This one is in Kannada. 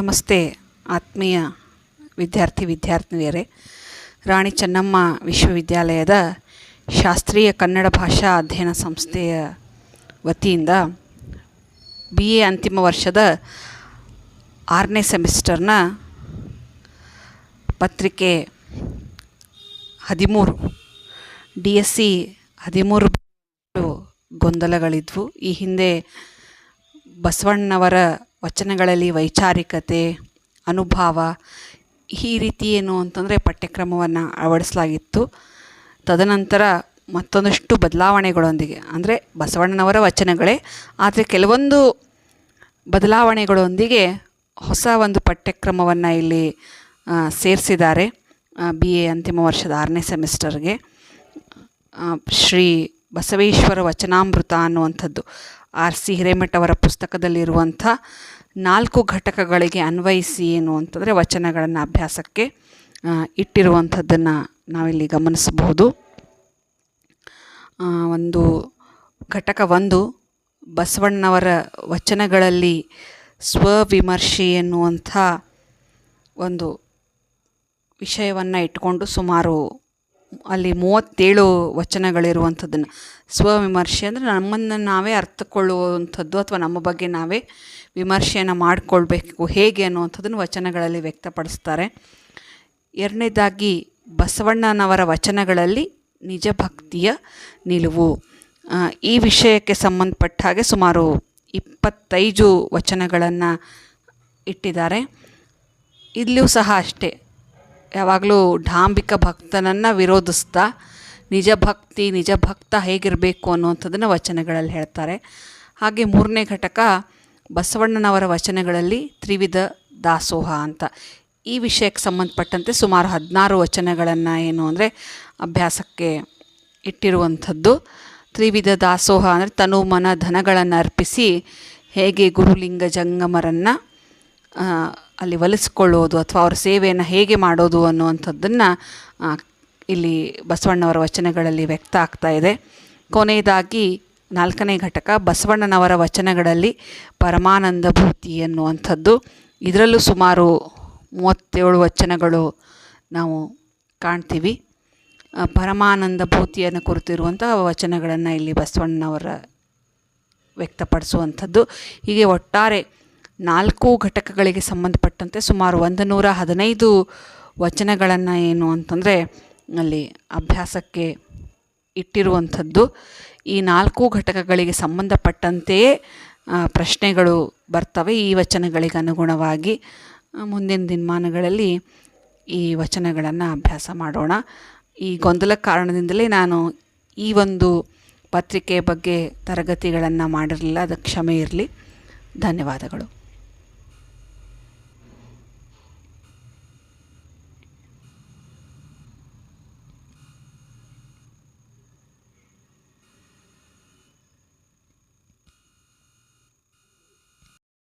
ನಮಸ್ತೆ ಆತ್ಮೀಯ ವಿದ್ಯಾರ್ಥಿ ವಿದ್ಯಾರ್ಥಿನಿಯರೇ. ರಾಣಿ ಚೆನ್ನಮ್ಮ ವಿಶ್ವವಿದ್ಯಾಲಯದ ಶಾಸ್ತ್ರೀಯ ಕನ್ನಡ ಭಾಷಾ ಅಧ್ಯಯನ ಸಂಸ್ಥೆಯ ವತಿಯಿಂದ ಬಿ ಎ ಅಂತಿಮ ವರ್ಷದ ಆರನೇ ಸೆಮಿಸ್ಟರ್ನ ಪತ್ರಿಕೆ ಹದಿಮೂರು ಡಿ ಎಸ್ ಸಿ ಹದಿಮೂರು ಗೊಂದಲಗಳಿದ್ವು. ಈ ಹಿಂದೆ ಬಸವಣ್ಣವರ ವಚನಗಳಲ್ಲಿ ವೈಚಾರಿಕತೆ, ಅನುಭಾವ ಈ ರೀತಿ ಏನು ಅಂತಂದರೆ ಪಠ್ಯಕ್ರಮವನ್ನು ಅಳವಡಿಸಲಾಗಿತ್ತು. ತದನಂತರ ಮತ್ತೊಂದಷ್ಟು ಬದಲಾವಣೆಗಳೊಂದಿಗೆ, ಅಂದರೆ ಬಸವಣ್ಣನವರ ವಚನಗಳೇ. ಆದರೆ ಕೆಲವೊಂದು ಬದಲಾವಣೆಗಳೊಂದಿಗೆ ಹೊಸ ಒಂದು ಪಠ್ಯಕ್ರಮವನ್ನು ಇಲ್ಲಿ ಸೇರಿಸಿದ್ದಾರೆ ಬಿ ಎ ಅಂತಿಮ ವರ್ಷದ ಆರನೇ ಸೆಮಿಸ್ಟರ್ಗೆ. ಶ್ರೀ ಬಸವೇಶ್ವರ ವಚನಾಮೃತ ಅನ್ನುವಂಥದ್ದು. ಆರ್ ಸಿ ಹಿರೇಮಠ ಅವರ ಪುಸ್ತಕದಲ್ಲಿರುವಂಥ ನಾಲ್ಕು ಘಟಕಗಳಿಗೆ ಅನ್ವಯಿಸಿ ಏನು ಅಂತಂದರೆ ವಚನಗಳನ್ನು ಅಭ್ಯಾಸಕ್ಕೆ ಇಟ್ಟಿರುವಂಥದ್ದನ್ನು ನಾವಿಲ್ಲಿ ಗಮನಿಸಬಹುದು. ಒಂದು ಘಟಕ ಒಂದು, ಬಸವಣ್ಣವರ ವಚನಗಳಲ್ಲಿ ಸ್ವವಿಮರ್ಶೆ ಎನ್ನುವಂಥ ಒಂದು ವಿಷಯವನ್ನು ಇಟ್ಕೊಂಡು ಸುಮಾರು ಅಲ್ಲಿ ಮೂವತ್ತೇಳು ವಚನಗಳಿರುವಂಥದ್ದನ್ನು. ಸ್ವವಿಮರ್ಶೆ ಅಂದರೆ ನಮ್ಮನ್ನು ನಾವೇ ಅರ್ಥಕೊಳ್ಳುವಂಥದ್ದು ಅಥವಾ ನಮ್ಮ ಬಗ್ಗೆ ನಾವೇ ವಿಮರ್ಶೆಯನ್ನು ಮಾಡಿಕೊಳ್ಬೇಕು. ಹೇಗೆ ಅನ್ನುವಂಥದ್ದನ್ನು ವಚನಗಳಲ್ಲಿ ವ್ಯಕ್ತಪಡಿಸ್ತಾರೆ. ಎರಡನೇದಾಗಿ ಬಸವಣ್ಣನವರ ವಚನಗಳಲ್ಲಿ ನಿಜ ಭಕ್ತಿಯ ನಿಲುವು. ಈ ವಿಷಯಕ್ಕೆ ಸಂಬಂಧಪಟ್ಟ ಹಾಗೆ ಸುಮಾರು ಇಪ್ಪತ್ತೈದು ವಚನಗಳನ್ನು ಇಟ್ಟಿದ್ದಾರೆ. ಇಲ್ಲಿಯೂ ಸಹ ಅಷ್ಟೇ. ಯಾವಾಗಲೂ ಡಾಂಬಿಕ ಭಕ್ತನನ್ನು ವಿರೋಧಿಸ್ತಾ ನಿಜ ಭಕ್ತಿ, ನಿಜ ಭಕ್ತ ಹೇಗಿರಬೇಕು ಅನ್ನುವಂಥದ್ದನ್ನು ವಚನಗಳಲ್ಲಿ ಹೇಳ್ತಾರೆ. ಹಾಗೆ ಮೂರನೇ ಘಟಕ ಬಸವಣ್ಣನವರ ವಚನಗಳಲ್ಲಿ ತ್ರಿವಿಧ ದಾಸೋಹ ಅಂತ. ಈ ವಿಷಯಕ್ಕೆ ಸಂಬಂಧಪಟ್ಟಂತೆ ಸುಮಾರು ಹದಿನಾರು ವಚನಗಳನ್ನು ಏನು ಅಂದರೆ ಅಭ್ಯಾಸಕ್ಕೆ ಇಟ್ಟಿರುವಂಥದ್ದು. ತ್ರಿವಿಧ ದಾಸೋಹ ಅಂದರೆ ತನು, ಮನ, ಧನಗಳನ್ನು ಅರ್ಪಿಸಿ ಹೇಗೆ ಗುರುಲಿಂಗ ಜಂಗಮರನ್ನು ಅಲ್ಲಿ ಒಲಿಸ್ಕೊಳ್ಳೋದು ಅಥವಾ ಅವರ ಸೇವೆಯನ್ನು ಹೇಗೆ ಮಾಡೋದು ಅನ್ನುವಂಥದ್ದನ್ನು ಇಲ್ಲಿ ಬಸವಣ್ಣವರ ವಚನಗಳಲ್ಲಿ ವ್ಯಕ್ತ ಆಗ್ತಾ ಇದೆ. ಕೊನೆಯದಾಗಿ ನಾಲ್ಕನೇ ಘಟಕ, ಬಸವಣ್ಣನವರ ವಚನಗಳಲ್ಲಿ ಪರಮಾನಂದ ಭೂತಿ ಅನ್ನುವಂಥದ್ದು. ಇದರಲ್ಲೂ ಸುಮಾರು ಮೂವತ್ತೇಳು ವಚನಗಳು ನಾವು ಕಾಣ್ತೀವಿ. ಪರಮಾನಂದ ಭೂತಿಯನ್ನು ಕುರಿತಿರುವಂಥ ವಚನಗಳನ್ನು ಇಲ್ಲಿ ಬಸವಣ್ಣನವರ ವ್ಯಕ್ತಪಡಿಸುವಂಥದ್ದು. ಹೀಗೆ ಒಟ್ಟಾರೆ ನಾಲ್ಕು ಘಟಕಗಳಿಗೆ ಸಂಬಂಧಪಟ್ಟಂತೆ ಸುಮಾರು ಒಂದು ನೂರ ಹದಿನೈದು ವಚನಗಳನ್ನು ಏನು ಅಂತಂದರೆ ಅಲ್ಲಿ ಅಭ್ಯಾಸಕ್ಕೆ ಇಟ್ಟಿರುವಂಥದ್ದು. ಈ ನಾಲ್ಕು ಘಟಕಗಳಿಗೆ ಸಂಬಂಧಪಟ್ಟಂತೆಯೇ ಪ್ರಶ್ನೆಗಳು ಬರ್ತವೆ. ಈ ವಚನಗಳಿಗೆ ಅನುಗುಣವಾಗಿ ಮುಂದಿನ ದಿನಮಾನಗಳಲ್ಲಿ ಈ ವಚನಗಳನ್ನು ಅಭ್ಯಾಸ ಮಾಡೋಣ. ಈ ಗೊಂದಲ ಕಾರಣದಿಂದಲೇ ನಾನು ಈ ಒಂದು ಪತ್ರಿಕೆಯ ಬಗ್ಗೆ ತರಗತಿಗಳನ್ನು ಮಾಡಿರಲಿಲ್ಲ. ಅದಕ್ಕೆ ಕ್ಷಮೆ ಇರಲಿ. ಧನ್ಯವಾದಗಳು.